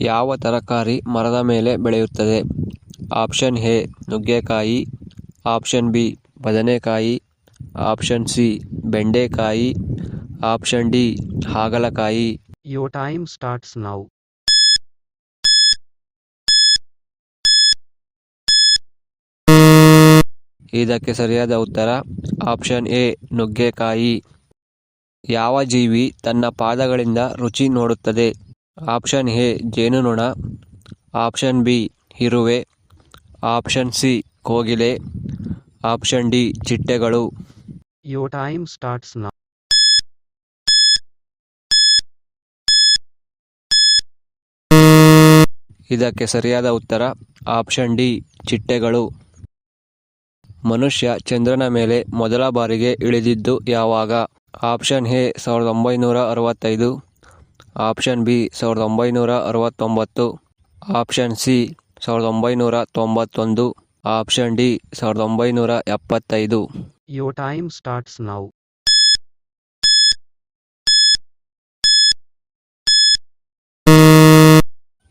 ಯಾವ ತರಕಾರಿ ಮರದ ಮೇಲೆ ಬೆಳೆಯುತ್ತದೆ? ಆಪ್ಷನ್ ಎ ನುಗ್ಗೆಕಾಯಿ. ಆಪ್ಷನ್ ಬಿ ಬದನೆಕಾಯಿ. ಆಪ್ಷನ್ ಸಿ ಬೆಂಡೆಕಾಯಿ. ಆಪ್ಷನ್ ಡಿ ಹಾಗಲಕಾಯಿ. ಯೋ ಟೈಮ್ ಸ್ಟಾರ್ಟ್ಸ್ ನೌ ಇದಕ್ಕೆ ಸರಿಯಾದ ಉತ್ತರ ಆಪ್ಷನ್ ಎ ನುಗ್ಗೆಕಾಯಿ. ಯಾವ ಜೀವಿ ತನ್ನ ಪಾದಗಳಿಂದ ರುಚಿ ನೋಡುತ್ತದೆ? ಆಪ್ಷನ್ ಎ ಜೇನುನೊಣ ಆಪ್ಷನ್ ಬಿ ಇರುವೆ. ಆಪ್ಷನ್ ಸಿ ಕೋಗಿಲೆ. ಆಪ್ಷನ್ ಡಿ ಚಿಟ್ಟೆಗಳು. ಯೋ ಟೈಮ್ ಸ್ಟಾರ್ಟ್ಸ್ ನಾ ಇದಕ್ಕೆ ಸರಿಯಾದ ಉತ್ತರ ಆಪ್ಷನ್ ಡಿ ಚಿಟ್ಟೆಗಳು. ಮನುಷ್ಯ ಚಂದ್ರನ ಮೇಲೆ ಮೊದಲ ಬಾರಿಗೆ ಇಳಿದಿದ್ದು ಯಾವಾಗ? ಆಪ್ಷನ್ ಎ ಸಾವಿರದ ಒಂಬೈನೂರ ಅರವತ್ತೈದು. ಆಪ್ಷನ್ ಬಿ ಸಾವಿರದ ಒಂಬೈನೂರ ಅರವತ್ತೊಂಬತ್ತು. ಆಪ್ಷನ್ ಸಿ ಸಾವಿರದ ಒಂಬೈನೂರ ತೊಂಬತ್ತೊಂದು. ಆಪ್ಷನ್ ಡಿ ಸಾವಿರದ ಒಂಬೈನೂರ ಎಪ್ಪತ್ತೈದು. ಯೋ ಟೈಮ್ ಸ್ಟಾರ್ಟ್ಸ್ ನಾವು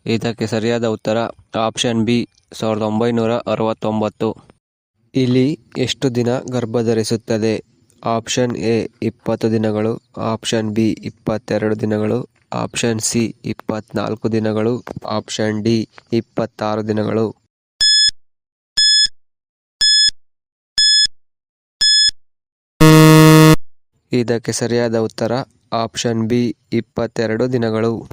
ಇದಕ್ಕೆ ಸರಿಯಾದ ಉತ್ತರ ಆಪ್ಷನ್ ಬಿ ಸಾವಿರದ ಒಂಬೈನೂರ ಅರವತ್ತೊಂಬತ್ತು. ಇಲ್ಲಿ ಎಷ್ಟು ದಿನ ಗರ್ಭಧರಿಸುತ್ತದೆ? ಆಪ್ಷನ್ ಎ ಇಪ್ಪತ್ತು ದಿನಗಳು. ಆಪ್ಷನ್ ಬಿ ಇಪ್ಪತ್ತೆರಡು ದಿನಗಳು. ಆಪ್ಷನ್ ಸಿ, ಇಪ್ಪತ್ನಾಲ್ಕು ದಿನಗಳು. ಆಪ್ಷನ್ ಡಿ, ಇಪ್ಪತ್ತಾರು ದಿನಗಳು. ಇದಕ್ಕೆ ಸರಿಯಾದ ಉತ್ತರ, ಆಪ್ಷನ್ ಬಿ, ಇಪ್ಪತ್ತೆರಡು ದಿನಗಳು.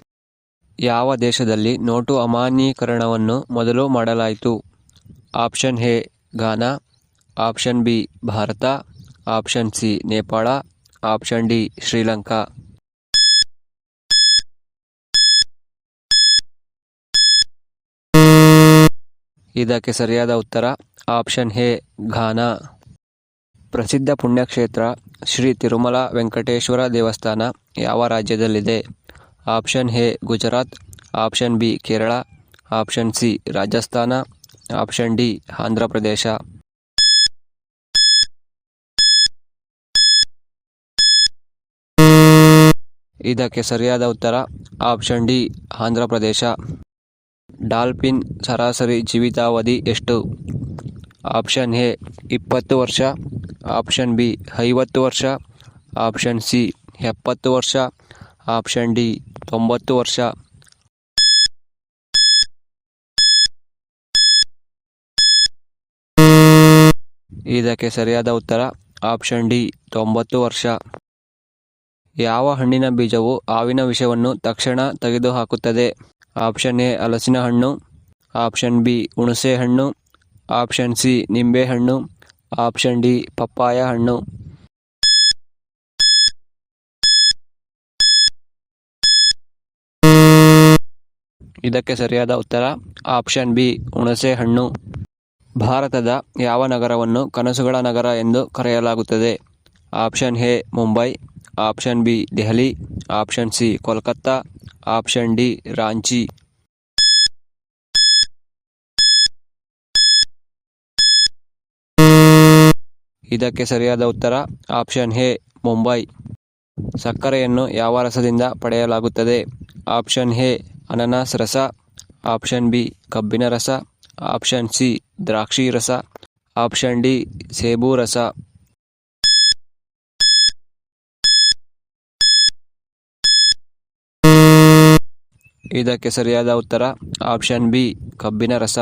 ಯಾವ ದೇಶದಲ್ಲಿ ನೋಟು ಅಮಾನ್ಯೀಕರಣವನ್ನು ಮೊದಲು ಮಾಡಲಾಯಿತು? Option A, Ghana. Option B, Bharat. Option C, Nepal. Option D, Sri Lanka. ಇದಕ್ಕೆ ಸರಿಯಾದ ಉತ್ತರ ಆಪ್ಷನ್ ಎ, ಘಾನಾ. ಪ್ರಸಿದ್ಧ ಪುಣ್ಯಕ್ಷೇತ್ರ ಶ್ರೀ ತಿರುಮಲ ವೆಂಕಟೇಶ್ವರ ದೇವಸ್ಥಾನ ಯಾವ ರಾಜ್ಯದಲ್ಲಿದೆ? Option A, Gujarat. Option B, Kerala. Option C, Rajasthan. Option D, Andhra Pradesh. ಇದಕ್ಕೆ ಸರಿಯಾದ ಉತ್ತರ ಆಪ್ಷನ್ ಡಿ, ಆಂಧ್ರ ಪ್ರದೇಶ. ಡಾಲ್ಫಿನ್ ಸರಾಸರಿ ಜೀವಿತಾವಧಿ ಎಷ್ಟು? ಆಪ್ಷನ್ ಎ, ಇಪ್ಪತ್ತು ವರ್ಷ. ಆಪ್ಷನ್ ಬಿ, ಐವತ್ತು ವರ್ಷ. ಆಪ್ಷನ್ ಸಿ, ಎಪ್ಪತ್ತು ವರ್ಷ. ಆಪ್ಷನ್ ಡಿ, ತೊಂಬತ್ತು ವರ್ಷ. ಇದಕ್ಕೆ ಸರಿಯಾದ ಉತ್ತರ, ಆಪ್ಷನ್ ಡಿ, ತೊಂಬತ್ತು ವರ್ಷ. ಯಾವ ಹಣ್ಣಿನ ಬೀಜವು ಹಾವಿನ ವಿಷವನ್ನು ತಕ್ಷಣ ತೆಗೆದುಹಾಕುತ್ತದೆ? ಆಪ್ಷನ್ ಎ ಹಲಸಿನ ಹಣ್ಣು. ಆಪ್ಷನ್ ಬಿ, ಹುಣಸೆ ಹಣ್ಣು. ಆಪ್ಷನ್ ಸಿ, ನಿಂಬೆ ಹಣ್ಣು. ಆಪ್ಷನ್ ಡಿ, ಪಪ್ಪಾಯ ಹಣ್ಣು. ಇದಕ್ಕೆ ಸರಿಯಾದ ಉತ್ತರ, ಆಪ್ಷನ್ ಬಿ, ಹುಣಸೆ ಹಣ್ಣು. ಭಾರತದ ಯಾವ ನಗರವನ್ನು ಕನಸುಗಳ ನಗರ ಎಂದು ಕರೆಯಲಾಗುತ್ತದೆ? Option A, Mumbai. Option B, Delhi. Option C, Kolkata. Option D, Ranchi. ಇದಕ್ಕೆ ಸರಿಯಾದ ಉತ್ತರ, ಆಪ್ಷನ್ ಎ, ಮುಂಬೈ. ಸಕ್ಕರೆಯನ್ನು ಯಾವ ರಸದಿಂದ ಪಡೆಯಲಾಗುತ್ತದೆ? ಆಪ್ಷನ್ ಎ, ಅನನಾಸ್ ರಸ. ಆಪ್ಷನ್ ಬಿ, ಕಬ್ಬಿನ ರಸ. ಆಪ್ಷನ್ ಸಿ, ದ್ರಾಕ್ಷಿ ರಸ. ಆಪ್ಷನ್ ಡಿ, ಸೇಬು ರಸ. ಇದಕ್ಕೆ ಸರಿಯಾದ ಉತ್ತರ ಆಪ್ಷನ್ ಬಿ ಕಬ್ಬಿನ ರಸ.